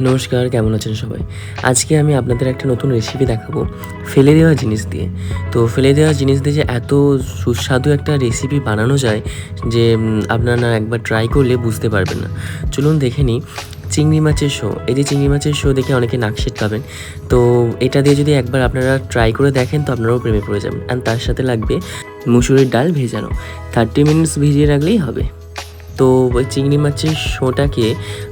নমস্কার, কেমন আছেন সবাই? আজকে আমি আপনাদের একটা নতুন রেসিপি দেখাবো, ফেলে দেওয়া জিনিস দিয়ে। তো ফেলে দেওয়া জিনিস দিয়ে যে এত সুস্বাদু একটা রেসিপি বানানো যায় যে আপনারা একবার ট্রাই করলে বুঝতে পারবেন না। চলুন দেখে নিই, চিংড়ি মাছের শো। এই যে চিংড়ি মাছের শো দেখে অনেকে নাকশেট পাবেন। তো এটা দিয়ে যদি একবার আপনারা ট্রাই করে দেখেন, তো আপনারাও প্রেমে পড়ে যাবেন। আর তার সাথে লাগবে মুসুরির ডাল ভেজানো। থার্টি মিনিটস ভিজিয়ে রাখলেই হবে। তো ওই চিংড়ি মাছের শোটাকে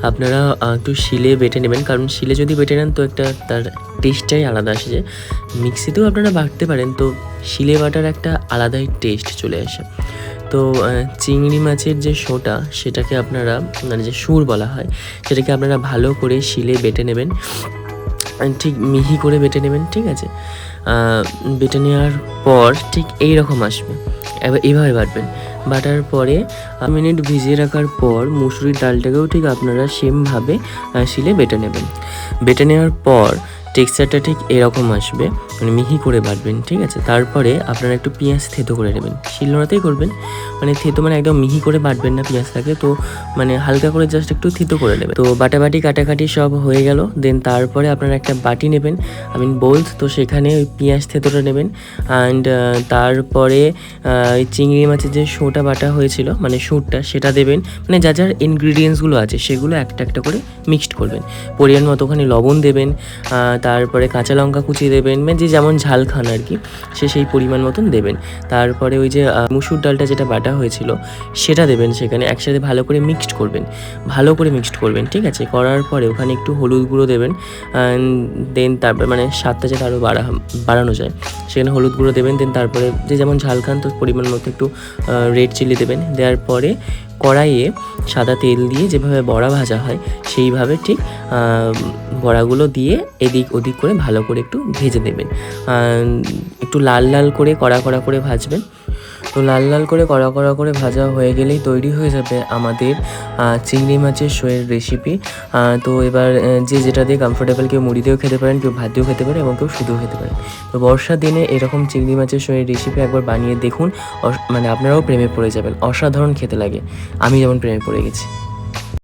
আপনারা একটু শিলে বেটে নেবেন। কারণ শিলে যদি বেটে নেন তো একটা তার টেস্টটাই আলাদা আসে যে। মিক্সিতেও আপনারা বাটতে পারেন তো শিলে বাটার একটা আলাদাই টেস্ট চলে আসে। তো চিংড়ি মাছের যে শোটা সেটাকে আপনারা মানে যে সুর বলা হয় সেটাকে আপনারা ভালো করে শিলে বেটে নেবেন। ঠিক মিহি করে বেটে নেবেন, ঠিক আছে? বেটে নেওয়ার পর ঠিক এই রকম আসবে। এবার এভাবে বাটবেন। বাটার পরে মিনিট ভিজিয়ে রাখার পর মুসুরির ডালটাকেও ঠিক আপনারা সেমভাবে শিলে বেটে নেবেন। বেটে নেওয়ার পর টেক্সচারটা ঠিক এরকম আসবে। মানে মিহি করে বাটবেন, ঠিক আছে? তারপরে আপনারা একটু পেঁয়াজ থেতো করে নেবেন। শিলনোড়াতেই করবেন। মানে থেতো মানে একদম মিহি করে বাটবেন না পেঁয়াজটাকে, তো মানে হালকা করে জাস্ট একটু থিতো করে নেবেন। তো বাটাবাটি, কাটাকাটি সব হয়ে গেল। দেন তারপরে আপনারা একটা বাটি নেবেন আই মিন বোলস তো সেখানে ওই পেঁয়াজ থেতোটা নেবেন। অ্যান্ড তারপরে চিংড়ি মাছের যে শোটা বাটা হয়েছিল মানে শুটটা সেটা দেবেন। মানে যা যার ইনগ্রিডিয়েন্টসগুলো আছে, সেগুলো একটা একটা করে মিক্সড করবেন। পরিমাণ মতো ওখানে লবণ দেবেন তারপরে কাঁচা লঙ্কা কুচিয়ে দেবেন। মানে যে যেমন ঝাল খান আর কি, সে সেই পরিমাণ মতন দেবেন। তারপরে ওই যে মুসুর ডালটা যেটা বাটা হয়েছিল, সেটা দেবেন সেখানে, একসাথে ভালো করে মিক্সড করবেন, ভালো করে মিক্সড করবেন, ঠিক আছে? করার পরে ওখানে একটু হলুদ গুঁড়ো দেবেন দেন তারপর মানে স্বাদটা যাতে আরও বাড়া, বাড়ানো যায়, সেখানে হলুদ গুঁড়ো দেবেন, দেন তারপরে যে যেমন ঝাল খান তো পরিমাণ মতো একটু রেড চিলি দেবেন, দেওয়ার পরে কড়াইয়ে সাদা তেল দিয়ে যেভাবে বড়া ভাজা হয়, সেইভাবে ঠিক বড়াগুলো দিয়ে এদিক ওদিক করে ভালো করে একটু ভেজে দেবেন একটু লাল লাল করে কড়া কড়া করে ভাজবেন। তো লাল লাল করে, কড়া কড়া করে ভাজা হয়ে গেলেই তৈরি হয়ে যাবে আমাদের চিংড়ি মাছের শোয়ের রেসিপি তো এবার যে যেটা দিয়ে কমফোর্টেবল কেউ মুড়ি দিয়েও খেতে পারেন, কেউ ভাত দিয়েও খেতে পারে এবং কেউ শুধুও খেতে পারে। তো বর্ষার দিনে এরকম চিংড়ি মাছের শোয়ের রেসিপি একবার বানিয়ে দেখুন। মানে আপনারাও প্রেমে পড়ে যাবেন, অসাধারণ খেতে লাগে। আমি যেমন প্রেমে পড়ে গেছি।